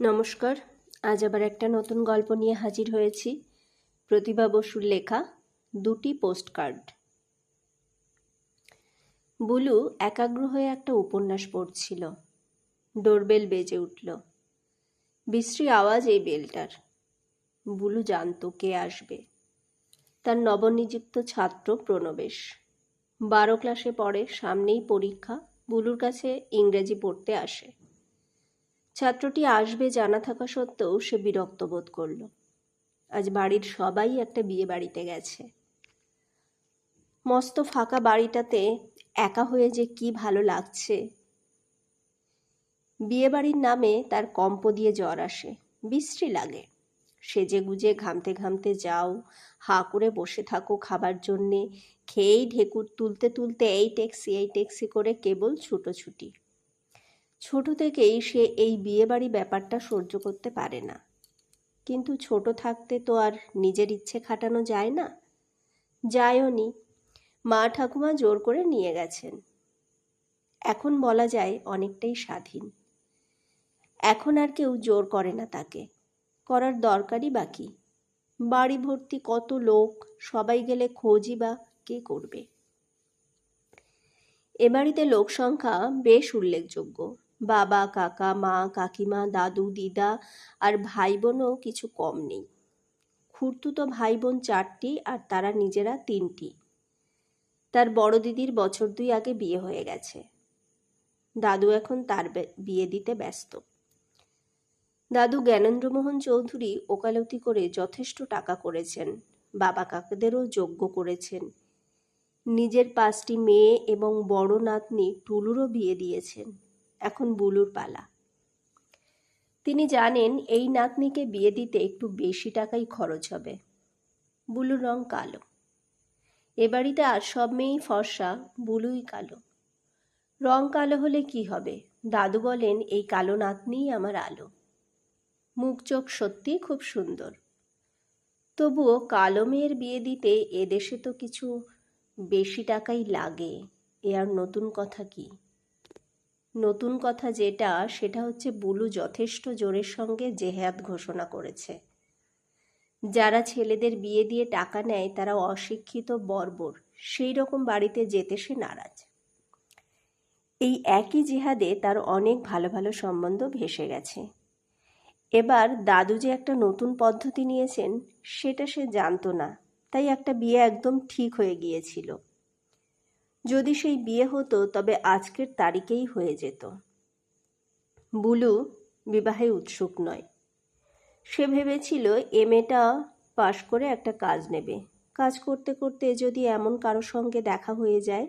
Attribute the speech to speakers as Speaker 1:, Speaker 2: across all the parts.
Speaker 1: নমস্কার, আজ আবার একটা নতুন গল্প নিয়ে হাজির হয়েছি। প্রতিভা বসুর লেখা দুটি পোস্টকার্ড। বুলু একাগ্র হয়ে একটা উপন্যাস পড়ছিল। ডোরবেল বেজে উঠল। বিশ্রী আওয়াজ এই বেলটার। বুলু জানতো কে আসবে। তার নবনিযুক্ত ছাত্র প্রণবেশ। বারো ক্লাসে পড়ে, সামনেই পরীক্ষা। বুলুর কাছে ইংরেজি পড়তে আসে। ছাত্রটি আসবে জানা থাকা সত্ত্বেও সে বিরক্ত বোধ করল। আজ বাড়ির সবাই একটা বিয়ে বাড়িতে গেছে। মস্ত ফাঁকা বাড়িটাতে একা হয়ে যে কি ভালো লাগছে। বিয়ে বাড়ির নামে তার কম্প দিয়ে জ্বর আসে, বিশ্রী লাগে। সেজে গুজে ঘামতে ঘামতে যাও, হা করে বসে থাকো খাবার জন্যে, খেয়েই ঢেকুর তুলতে তুলতে এই ট্যাক্সি এই ট্যাক্সি করে কেবল ছুটোছুটি। ছোট থেকেই সে এই বিয়েবাড়ি ব্যাপারটা সহ্য করতে পারে না। কিন্তু ছোট থাকতে তো আর নিজের ইচ্ছে খাটানো যায় না। যায়ও নি, মা ঠাকুমা জোর করে নিয়ে গেছেন। এখন বলা যায় অনেকটাই স্বাধীন। এখন আর কেউ জোর করে না তাকে, করার দরকারই বাকি। বাড়ি ভর্তি কত লোক, সবাই গেলে খোঁজই বা কে করবে? এ বাড়িতে লোক সংখ্যা বেশ উল্লেখযোগ্য। বাবা, কাকা, মা, কাকিমা, দাদু, দিদা আর ভাই বোনও কিছু কম নেই। খুঁড়তুতো ভাই বোন চারটি আর তারা নিজেরা তিনটি। তার বড় দিদির বছর দুই আগে বিয়ে হয়ে গেছে। দাদু এখন তার বিয়ে দিতে ব্যস্ত। দাদু জ্ঞানেন্দ্রমোহন চৌধুরী ওকালতি করে যথেষ্ট টাকা করেছেন, বাবা কাকাদেরও যোগ্য করেছেন। নিজের পাঁচটি মেয়ে এবং বড় নাতনি টুলুরও বিয়ে দিয়েছেন। এখন বুলুর পালা। তিনি জানেন এই নাতনিকে বিয়ে দিতে একটু বেশি টাকাই খরচ হবে। বুলুর রং কালো। এ বাড়িতে আর সব মেয়েই ফর্সা, বুলুই কালো। রং কালো হলে কি হবে? দাদু বলেন, এই কালো নাতনিই আমার আলো। মুখ চোখ সত্যিই খুব সুন্দর। তবুও কালো মেয়ের বিয়ে দিতে এদেশে তো কিছু বেশি টাকাই লাগে। এ আর নতুন কথা কি? নতুন কথা যেটা, সেটা হচ্ছে বুলু যথেষ্ট জোরের সঙ্গে জেহাদ ঘোষণা করেছে। যারা ছেলেদের বিয়ে দিয়ে টাকা নেয়, তারা অশিক্ষিত, বর্বর। সেই রকম বাড়িতে যেতে সে নারাজ। এই একই জেহাদে তার অনেক ভালো ভালো সম্বন্ধ ভেসে গেছে। এবার দাদু যে একটা নতুন পদ্ধতি নিয়েছেন, সেটা সে জানতো না। তাই একটা বিয়ে একদম ঠিক হয়ে গিয়েছিল। যদি সেই বিয়ে হতো, তবে আজকের তারিখেই হয়ে যেত। বুলু বিবাহে উৎসুক নয়। সে ভেবেছিল এম এটা পাশ করে একটা কাজ নেবে। কাজ করতে করতে যদি এমন কারও সঙ্গে দেখা হয়ে যায়,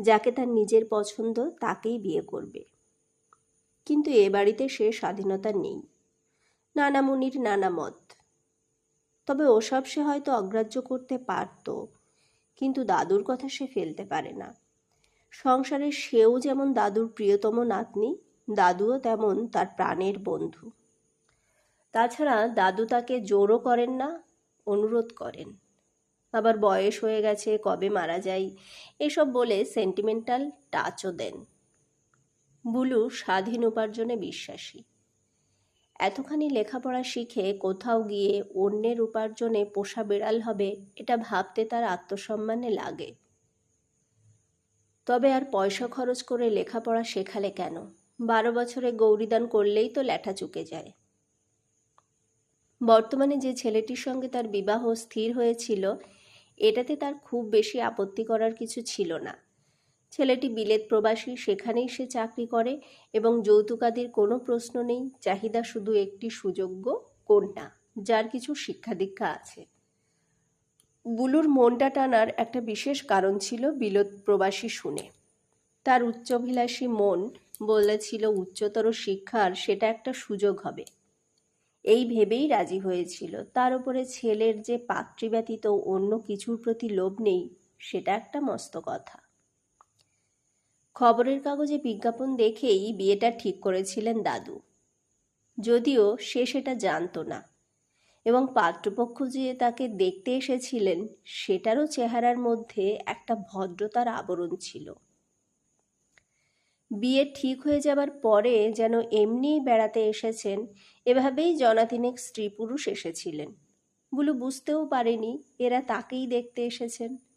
Speaker 1: যাকে তার নিজের পছন্দ, তাকেই বিয়ে করবে। কিন্তু এ বাড়িতে সে স্বাধীনতা নেই। নানা মুনির নানা মত। তবে ওসব সে হয়তো অগ্রাহ্য করতে পারত। কিন্তু দাদুর কথা সে ফেলতে পারে না। সংসারে সেও যেমন দাদুর প্রিয়তম নাতনি, দাদুও তেমন তার প্রাণের বন্ধু। তাছাড়া দাদু তাকে জোরও করেন না, অনুরোধ করেন। আবার বয়স হয়ে গেছে, কবে মারা যাই এসব বলে সেন্টিমেন্টাল টাচও দেন। বুলু স্বাধীন উপার্জনে বিশ্বাসী। এতখানি লেখাপড়া শিখে কোথাও গিয়ে অন্যের উপার্জনে পোষা বেড়াল হবে, এটা ভাবতে তার আত্মসম্মানে লাগে। তবে আর পয়সা খরচ করে লেখাপড়া শেখালে কেন? বারো বছরে গৌরীদান করলেই তো ল্যাঠা চুকে যায়। বর্তমানে যে ছেলেটির সঙ্গে তার বিবাহ স্থির হয়েছিল, এটাতে তার খুব বেশি আপত্তি করার কিছু ছিল না। ছেলেটি বিলেত প্রবাসী, সেখানেই সে চাকরি করে এবং যৌতুকাদির কোনো প্রশ্ন নেই, চাহিদা শুধু একটি সুযোগ্য কন্যা, যার কিছু শিক্ষা দীক্ষা আছে। বুলুর মনটা টানার একটা বিশেষ কারণ ছিল বিলত প্রবাসী শুনে। তার উচ্চভিলাষী মন বলেছিল উচ্চতর শিক্ষার সেটা একটা সুযোগ হবে। এই ভেবেই রাজি হয়েছিল। তার উপরে ছেলের যে পাত্রী ব্যতীত অন্য কিছুর প্রতি লোভ নেই, সেটা একটা মস্ত কথা। খবরের কাগজে বিজ্ঞাপন দেখেই বিয়েটা ঠিক করেছিলেন দাদু। যদিও সে সেটা জানতো না এবং পাত্রপক্ষ যে তাকে দেখতে এসেছিলেন, সেটারও চেহারার মধ্যে একটা ভদ্রতার আবরণ ছিল। বিয়ে ঠিক হয়ে যাবার পরে যেন এমনিই বেড়াতে এসেছেন, এভাবেই জনাতিনেক স্ত্রী পুরুষ এসেছিলেন। বুলু বুঝতেও পারেনি এরা তাকেই দেখতে এসেছেন।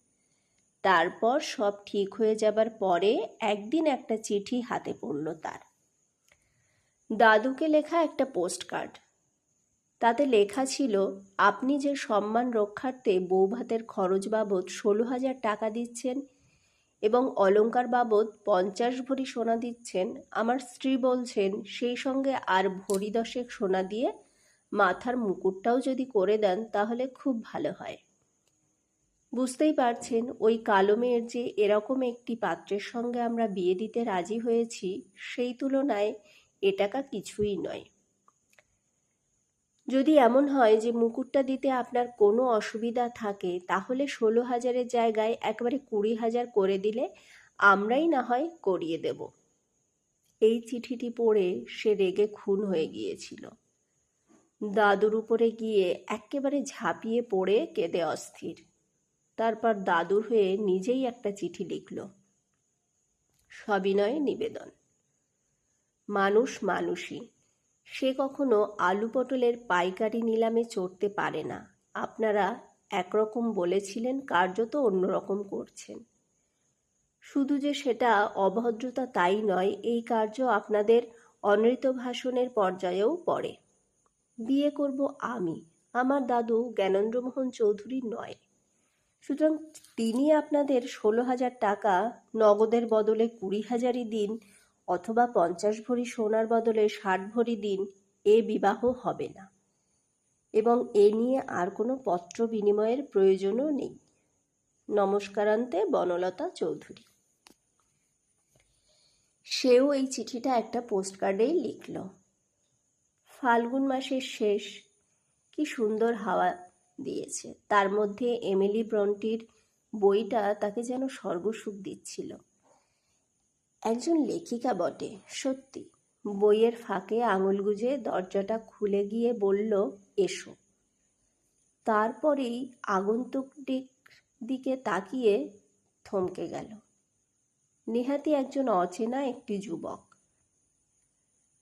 Speaker 1: তারপর সব ঠিক হয়ে যাবার পরে একদিন একটা চিঠি হাতে পড়ল তার। দাদুকে লেখা একটা পোস্ট কার্ড তাতে লেখা ছিল, আপনি যে সম্মান রক্ষার্থে বৌভাতের খরচ বাবদ ষোলো হাজার টাকা দিচ্ছেন এবং অলংকার বাবদ পঞ্চাশ ভরি সোনা দিচ্ছেন, আমার স্ত্রী বলছেন সেই সঙ্গে আর ভরি দশেক সোনা দিয়ে মাথার মুকুটটাও যদি করে দেন তাহলে খুব ভালো হয়। বুঝতেই পারছেন, ওই কালো মেয়ের যে এরকম একটি পাত্রের সঙ্গে আমরা বিয়ে দিতে রাজি হয়েছি, সেই তুলনায় এ টাকা কিছুই নয়। যদি এমন হয় যে মুকুটটা দিতে আপনার কোনো অসুবিধা থাকে, তাহলে ষোলো হাজারের জায়গায় একবারে কুড়ি হাজার করে দিলে আমরাই না হয় করিয়ে দেব। এই চিঠিটি পড়ে সে রেগে খুন হয়ে গিয়েছিল। দাদুর উপরে গিয়ে একেবারে ঝাঁপিয়ে পড়ে কেঁদে অস্থির। তারপর দাদুর হয়ে নিজেই একটা চিঠি লিখল। সবিনয়ে নিবেদন। মানুষ মানুষই। সে কখনো আলু পটলের পাইকারি নিলামে চড়তে পারে না। আপনারা একরকম বলেছিলেন, কার্যত অন্যরকম করছেন। শুধু যে সেটা অভদ্রতা তাই নয়, এই কার্য আপনাদের অনৃত ভাষণের পর্যায়েও পড়ে। বিয়ে করব আমি। আমার দাদু জ্ঞানেন্দ্রমোহন চৌধুরী নয়। সুতরাং তিনি আপনাদের ষোলো হাজার টাকা নগদের বদলে কুড়ি হাজারই দিন অথবা পঞ্চাশ ভরি সোনার বদলে ষাট ভরি দিন এ বিবাহ হবে না। এবং এ নিয়ে আর কোনো পত্র বিনিময়ের প্রয়োজনও নেই। নমস্কারান্তে, বনলতা চৌধুরী। সেও এই চিঠিটা একটা পোস্টকার্ডেই লিখল। ফাল্গুন মাসের শেষ। কি সুন্দর হাওয়া দিয়েছে। তার মধ্যে এমিলি ব্রন্টির বইটা তাকে যেন স্বর্গসুখ দিচ্ছিল। একজন লেখিকা বটে, সত্যি। বইয়ের ফাঁকে আঙুল গুজে দরজাটা খুলে গিয়ে বলল, এসো। তারপরেই আগন্তুকটির দিকে তাকিয়ে থমকে গেল। নেহাতি একজন অচেনা একটি যুবক।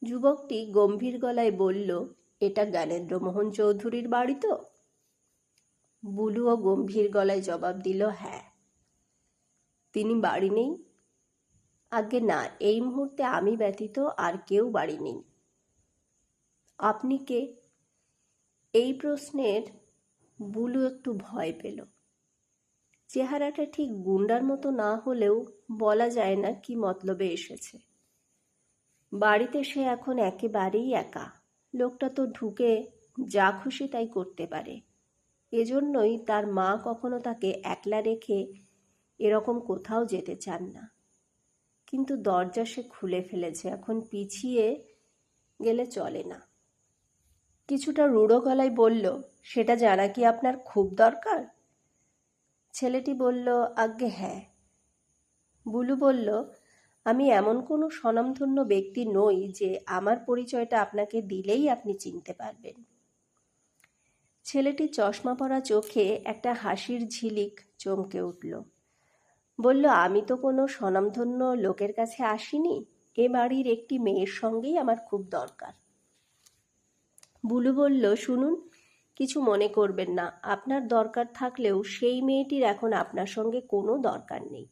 Speaker 1: যুবকটি গম্ভীর গলায় বলল, এটা জ্ঞানেন্দ্রমোহন চৌধুরীর বাড়ি তো? বুলুও গম্ভীর গলায় জবাব দিল হ্যাঁ। তিনি বাড়ি নেই? আগে না, এই মুহূর্তে আমি ব্যতীত আর কেউ বাড়ি নেই। আপনি কে? এই প্রশ্নের বুলু একটু ভয় পেল। চেহারাটা ঠিক গুন্ডার মতো না হলেও বলা যায় না কি মতলবে এসেছে। বাড়িতে সে এখন একেবারেই একা। লোকটা তো ঢুকে যা খুশি তাই করতে পারে। এজন্যই তার মা কখনো তাকে একলা রেখে এরকম কোথাও যেতে চান না। কিন্তু দরজা সে খুলে ফেলেছে, এখন পিছিয়ে গেলে চলে না। কিছুটা রুড়ো গলায় বলল, সেটা জানা কি আপনার খুব দরকার? ছেলেটি বলল, আজ্ঞে হ্যাঁ। বুলু বলল, আমি এমন কোনো স্বনামধন্য ব্যক্তি নই যে আমার পরিচয়টা আপনাকে দিলেই আপনি চিনতে পারবেন। ছেলেটি চশমা পরা চোখে একটা হাসির ঝিলিক চমকে উঠল। বলল, আমি তো কোনো স্বনামধন্য লোকের কাছে আসিনি। এ বাড়ির একটি মেয়ের সঙ্গেই আমার খুব দরকার। বুলু বলল, শুনুন, কিছু মনে করবেন না। আপনার দরকার থাকলেও সেই মেয়েটির এখন আপনার সঙ্গে কোনো দরকার নেই।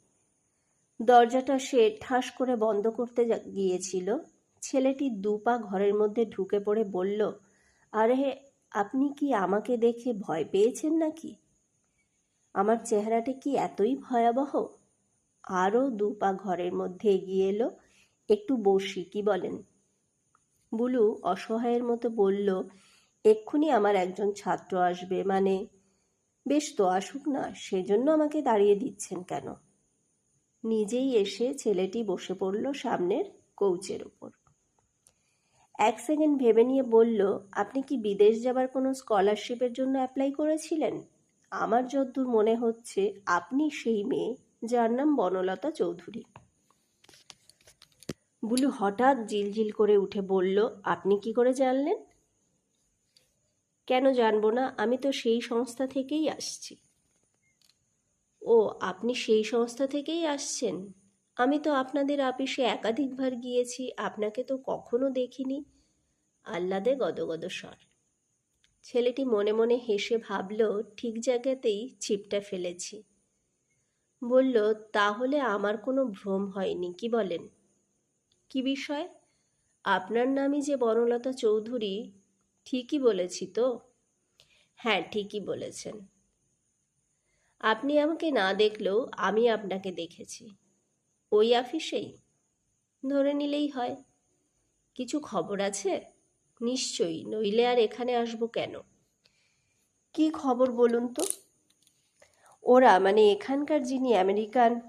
Speaker 1: দরজাটা সে ঠাস করে বন্ধ করতে গিয়েছিল। ছেলেটি দুপা ঘরের মধ্যে ঢুকে পড়ে বলল, আরে আপনি কি আমাকে দেখে ভয় পেয়েছেন নাকি? আমার চেহারাটা কি এতই ভয়াবহ? আরও দু পা ঘরের মধ্যে এগিয়ে এলো, একটু বসি, কি বলেন? বুলু অসহায়ের মতো বলল, এক্ষুনি আমার একজন ছাত্র আসবে মানে বেশ তো আসুক না, সেজন্য আমাকে দাঁড়িয়ে দিচ্ছেন কেন? নিজেই এসে ছেলেটি বসে পড়ল সামনের কৌচের ওপর এক সেকেন্ড ভেবে নিয়ে বলল, আপনি কি বিদেশ যাবার কোনো স্কলারশিপের জন্য অ্যাপ্লাই করেছিলেন? আমার যদ্দূর মনে হচ্ছে আপনি সেই মেয়ে, যার নাম বনলতা চৌধুরী। বুলু হঠাৎ জিলজিল করে উঠে বলল, আপনি কি করে জানলেন? কেন জানব না, আমি তো সেই সংস্থা থেকেই আসছি। ও, আপনি সেই সংস্থা থেকেই আসছেন? আমি তো আপনাদের আপিসে একাধিকবার গিয়েছি, আপনাকে তো কখনো দেখিনি। আহ্লাদে গদগদ স্বর। ছেলেটি মনে মনে হেসে ভাবল, ঠিক জায়গাতেই ছিপটা ফেলেছি। বলল, তাহলে আমার কোনো ভ্রম হয়নি, কি বলেন? কি বিষয়? আপনার নামই যে বনলতা চৌধুরী, ঠিকই বলেছি তো? হ্যাঁ ঠিকই বলেছেন। আপনি আমাকে না দেখলেও আমি আপনাকে দেখেছি। ওই অফিসেই ধরে নিলেই হয়। কিছু খবর আছে? নিশ্চয়ই, নইলে আর এখানে আসব কেন? কি খবর বলুন তো? ওরা মানে এখানকার যিনি আমেরিকান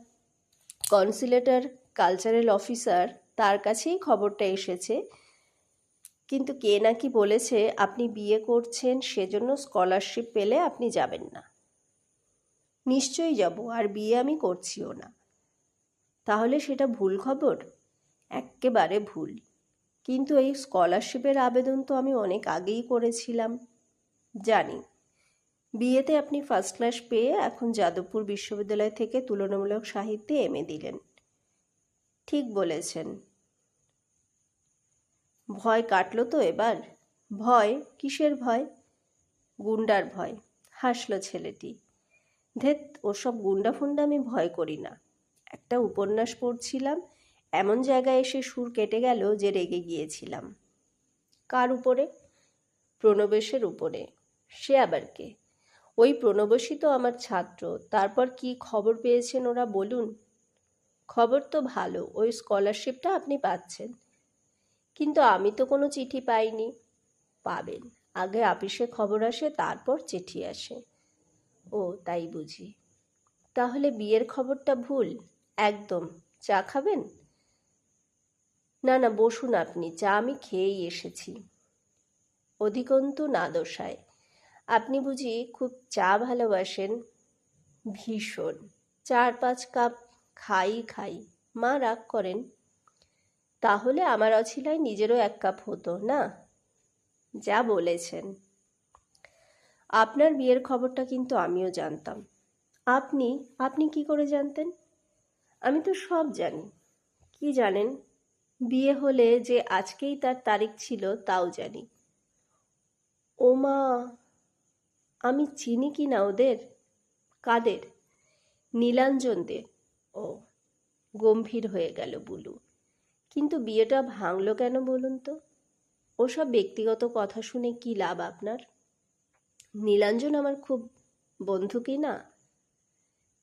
Speaker 1: কনসুলেটার, কালচারাল অফিসার, তার কাছেই খবরটা এসেছে। কিন্তু কে নাকি বলেছে, আপনি বিয়ে করছেন, সেজন্য স্কলারশিপ পেলে আপনি যাবেন না। নিশ্চয়ই যাব, আর বিয়ে আমি করছিও না। তাহলে সেটা ভুল খবর? এক্কেবারে ভুল। কিন্তু এই স্কলারশিপের আবেদন তো আমি অনেক আগেই করেছিলাম। জানি। বিয়েতে আপনি ফার্স্ট ক্লাস পেয়ে এখন যাদবপুর বিশ্ববিদ্যালয় থেকে তুলনামূলক সাহিত্যে এমএ দিলেন। ঠিক বলেছেন। ভয় কাটলো তো এবার। ভয়? কিসের ভয়? গুন্ডার ভয়। হাসলো ছেলেটি। ধেত ওসব গুন্ডা ফুন্ডা আমি ভয় করি না। একটা উপন্যাস পড়ছিলাম। এমন জায়গায় এসে সুর কেটে গেল যে রেগে গিয়েছিলাম। কার উপরে? প্রণবেশের উপরে। সে আবার কে? ওই প্রণবেশই তো আমার ছাত্র। তারপর কি খবর পেয়েছেন ওরা বলুন? খবর তো ভালো, ওই স্কলারশিপটা আপনি পাচ্ছেন। কিন্তু আমি তো কোনো চিঠি পাইনি। পাবেন। আগে আপিসে খবর আসে, তারপর চিঠি আসে। ও, তাই বুঝি। তাহলে বিয়ের খবরটা ভুল? একদম। চা খাবেন? না না, বসুন আপনি। চা আমি খেয়েই এসেছি। অধিকন্তু না দোষায়। আপনি বুঝি খুব চা ভালোবাসেন? ভীষণ। চার পাঁচ কাপ খাই খাই। মা রাগ করেন। তাহলে আমার অছিলায় নিজেরও এক কাপ হতো, না? যা বলেছেন। আপনার বিয়ের খবরটা কিন্তু আমিও জানতাম। আপনি আপনি কি করে জানতেন? আমি তো সব জানি। কি জানেন? বিয়ে হলে যে আজকেই তার তারিখ ছিল তাও জানি। ও মা আমি চিনি কি না ওদের? কাদের? নীলাঞ্জনদের। ও, গম্ভীর হয়ে গেল বুলু। কিন্তু বিয়েটা ভাঙলো কেন বলুন তো? ওসব ব্যক্তিগত কথা শুনে কি লাভ আপনার? নীলাঞ্জন আমার খুব বন্ধু কি না?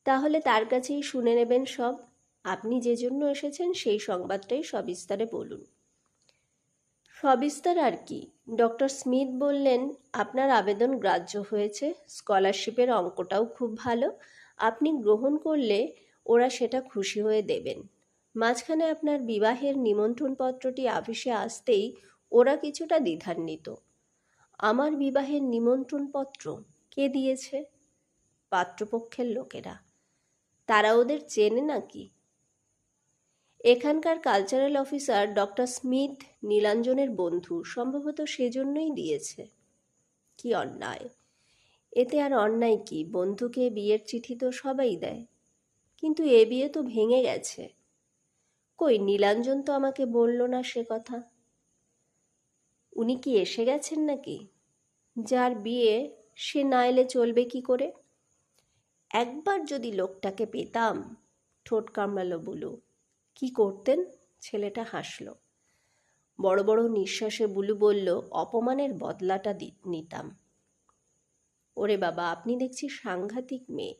Speaker 1: তাহলে তার কাছেই শুনে নেবেন সব। আপনি যে জন্য এসেছেন সেই সংবাদটাই সবিস্তারে বলুন। সবিস্তার আর কি। ডক্টর স্মিথ বললেন, আপনার আবেদন গ্রাহ্য হয়েছে, স্কলারশিপের অঙ্কটাও খুব ভালো। আপনি গ্রহণ করলে ওরা সেটা খুশি হয়ে দেবেন। মাঝখানে আপনার বিবাহের নিমন্ত্রণপত্রটি অফিসে আসতেই ওরা কিছুটা দ্বিধান্বিত। আমার বিবাহের নিমন্ত্রণপত্র কে দিয়েছে? পাত্রপক্ষের লোকেরা। তারা ওদের চেনে নাকি? এখানকার কালচারাল অফিসার ডক্টর স্মিথ নীলাঞ্জনের বন্ধু। সম্ভবত সেজন্যই দিয়েছে। কি অন্যায়? এতে আর অন্যায় কি? বন্ধুকে বিয়ের চিঠি তো সবাই দেয়। কিন্তু এ বিয়ে তো ভেঙে গেছে। কই, নীলাঞ্জন তো আমাকে বলল না সে কথা। উনি কি এসে গেছেন নাকি? যার বিয়ে সে না এলে চলবে কি করে? একবার যদি লোকটাকে পেতাম, ঠোঁট কামড়ালো বুলু। কি করতেন? ছেলেটা হাসল। বড় বড় নিঃশ্বাসে বুলু বলল, অপমানের বদলাটা নিতাম। ওরে বাবা, আপনি দেখছি সাংঘাতিক মেয়ে।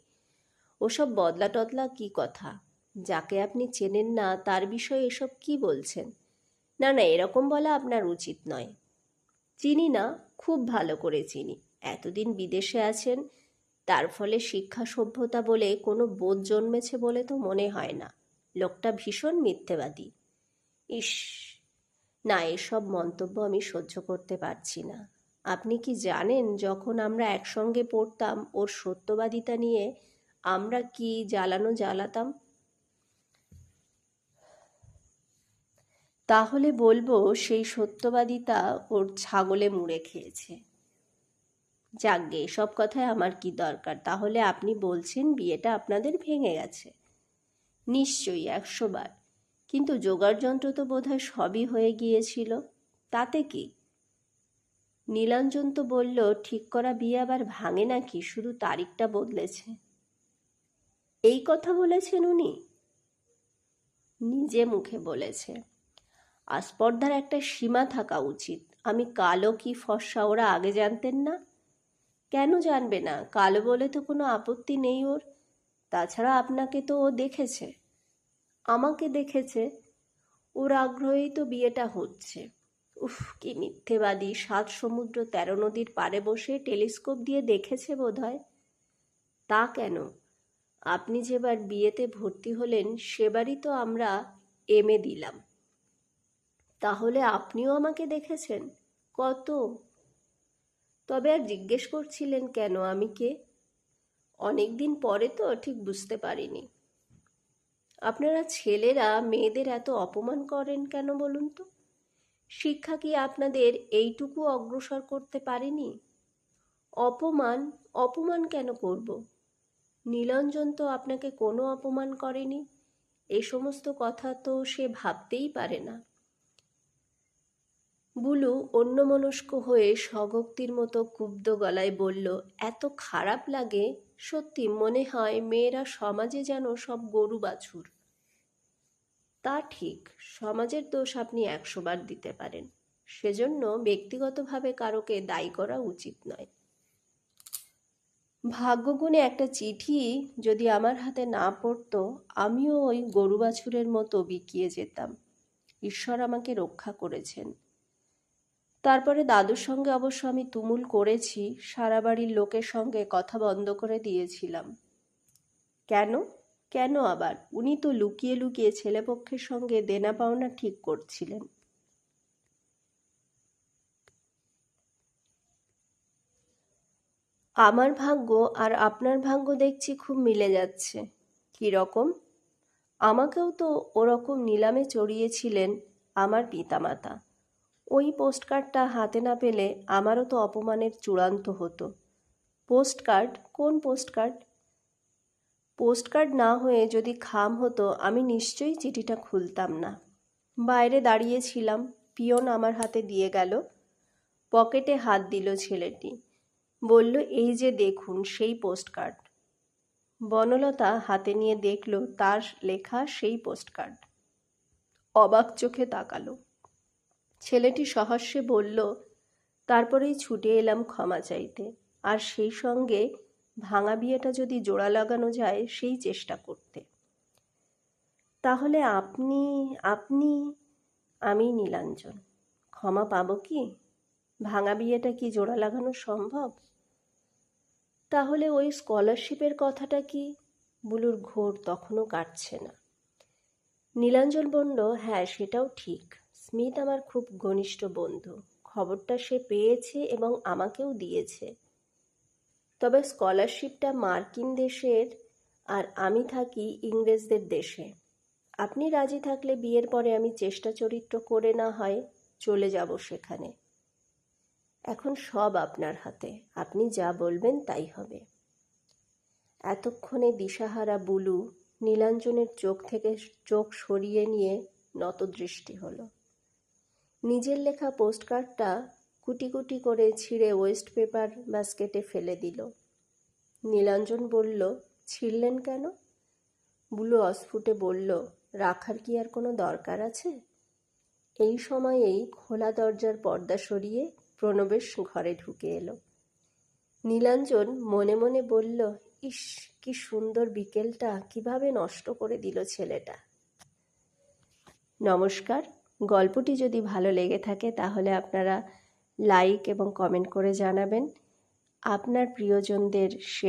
Speaker 1: ওসব বদলা টদলা কি কথা? যাকে আপনি চেনেন না, তার বিষয়ে এসব কি বলছেন? না না, এরকম বলা আপনার উচিত নয়। চিনি না, খুব ভালো করে চিনি। এতদিন বিদেশে আছেন, তার ফলে শিক্ষা সভ্যতা বলে কোনো বোধ জন্মেছে বলে তো মনে হয় না। লোকটা ভীষণ মিথ্যেবাদী। ইস, না, এসব মন্তব্য আমি সহ্য করতে পারছি না। আপনি কি জানেন যখন আমরা একসঙ্গে পড়তাম, ওর সত্যবাদিতা নিয়ে আমরা কি জ্বালানো জ্বালাতাম? তাহলে বলব সেই সত্যবাদিতা ওর ছাগলে মুড়ে খেয়েছে। যাকগে এসব কথায় আমার কি দরকার? তাহলে আপনি বলছেন বিয়েটা আপনাদের ভেঙে গেছে। নিশ্চয়ই একশোবার। কিন্তু জোগাড় যন্ত্র তো বোধহয় সবই হয়ে গিয়েছিল। তাতে কি? নীলাঞ্জন তো বলল, ঠিক করা বিয়ে আবার ভাঙে নাকি? শুধু তারিখটা বদলেছে। এই কথা বলেছেন উনি? নিজে মুখে বলেছে। আস্পর্ধার একটা সীমা থাকা উচিত। আমি কালো কি ফর্সা, ওরা আগে জানতেন না? কেন জানবে না? কালো বলে তো কোনো আপত্তি নেই ওর। তাছাড়া আপনাকে তো ও দেখেছে। আমাকে দেখেছে। ওর আগ্রহেই তো বিয়েটা হচ্ছে। উফ, কি মিথ্যেবাদী। সাত সমুদ্র তেরো নদীর পাড়ে বসে টেলিস্কোপ দিয়ে দেখেছে বোধহয়। তা কেন? আপনি যেবার বিয়েতে ভর্তি হলেন, সেবারই তো আমরা এমএ দিলাম। তাহলে আপনিও আমাকে দেখেছেন? কত? তবে আর জিজ্ঞেস করছিলেন কেন? আমি কে? অনেক দিন পরে তো ঠিক বুঝতে পারিনি। আপনারা ছেলেরা মেয়েদের এত অপমান করেন কেন বলুন তো? শিক্ষা কি আপনাদের এইটুকু অগ্রসর করতে পারেনি? অপমান অপমান কেন করব? নীলঞ্জন তো আপনাকে কোনো অপমান করেনি। এ সমস্ত কথা তো সে ভাবতেই পারে না। বুলু অন্যমনস্ক হয়ে স্বগক্তির মতো কুব্ধ গলায় বলল, এত খারাপ লাগে? সত্যি মনে হয় মেয়েরা সমাজে যেন সব গরু বাছুর। তা ঠিক, সমাজের দোষ আপনি একশোবার দিতে পারেন। সেজন্য ব্যক্তিগতভাবে কারোকে দায়ী করা উচিত নয়। ভাগ্যগুণে একটা চিঠি যদি আমার হাতে না পড়তো, আমিও ওই গরু বাছুরের মতো বিকিয়ে যেতাম। ঈশ্বর আমাকে রক্ষা করেছেন। তারপরে দাদুর সঙ্গে অবশ্য আমি তুমুল করেছি, সারা বাড়ির লোকের সঙ্গে কথা বন্ধ করে দিয়েছিলাম। কেন? কেন আবার? উনি তো লুকিয়ে লুকিয়ে ছেলেপক্ষের সঙ্গে দেনা পাওনা ঠিক করছিলেন। আমার ভাগ্য আর আপনার ভাগ্য দেখছি খুব মিলে যাচ্ছে। রকম? আমাকেও তো ওরকম নিলামে চড়িয়েছিলেন আমার পিতামাতা। ওই পোস্টকার্ডটা হাতে না পেলে আমারও তো অপমানের চূড়ান্ত হতো। পোস্টকার্ড? কোন পোস্টকার্ড? পোস্টকার্ড না হয়ে যদি খাম হতো, আমি নিশ্চয়ই চিঠিটা খুলতাম না। বাইরে দাঁড়িয়েছিলাম, পিয়ন আমার হাতে দিয়ে গেল। পকেটে হাত দিল ছেলেটি। বলল, এই যে দেখুন, সেই পোস্টকার্ড। বনলতা হাতে নিয়ে দেখল, তার লেখা সেই পোস্টকার্ড। অবাক চোখে তাকালো। ছেলেটি সহস্যে বলল, তারপরেই ছুটে এলাম ক্ষমা চাইতে। আর সেই সঙ্গে ভাঙা বিয়েটা যদি জোড়া লাগানো যায়, সেই চেষ্টা করতে। তাহলে আপনি আপনি, আমি নীলাঞ্জন। ক্ষমা পাবো কি? ভাঙা বিয়েটা কি জোড়া লাগানো সম্ভব? তাহলে ওই স্কলারশিপের কথাটা কি? বুলুর ঘোর তখনও কাটছে না। নীলাঞ্জন বলল হ্যাঁ সেটাও ঠিক। স্মিথ আমার খুব ঘনিষ্ঠ বন্ধু। খবরটা সে পেয়েছে এবং আমাকেও দিয়েছে। তবে স্কলারশিপটা মার্কিন দেশের আর আমি থাকি ইংরেজদের দেশে। আপনি রাজি থাকলে বিয়ের পরে আমি চেষ্টা চরিত্র করে না হয় চলে যাব সেখানে। এখন সব আপনার হাতে। আপনি যা বলবেন তাই হবে। এতক্ষণে দিশাহারা বুলু নীলাঞ্জনের চোখ থেকে চোখ সরিয়ে নিয়ে নতদৃষ্টি হলো। নিজের লেখা পোস্টকার্ডটা কুটি কুটি করে ছিঁড়ে ওয়েস্ট পেপার বাস্কেটে ফেলে দিল। নীলাঞ্জন বলল, ছিঁড়লেন কেন? বুলু অস্ফুটে বলল, রাখার কি আর কোনো দরকার আছে? এই সময়েই খোলা দরজার পর্দা সরিয়ে প্রণবেশ ঘরে ঢুকে এলো। নীলাঞ্জন মনে মনে বলল, ইস, কি সুন্দর বিকেলটা, কীভাবে নষ্ট করে দিল ছেলেটা? নমস্কার গল্পটি যদি ভালো লেগে থাকে তাহলে আপনারা লাইক এবং কমেন্ট করে জানাবেন। আপনার প্রিয়জনদের শেয়ার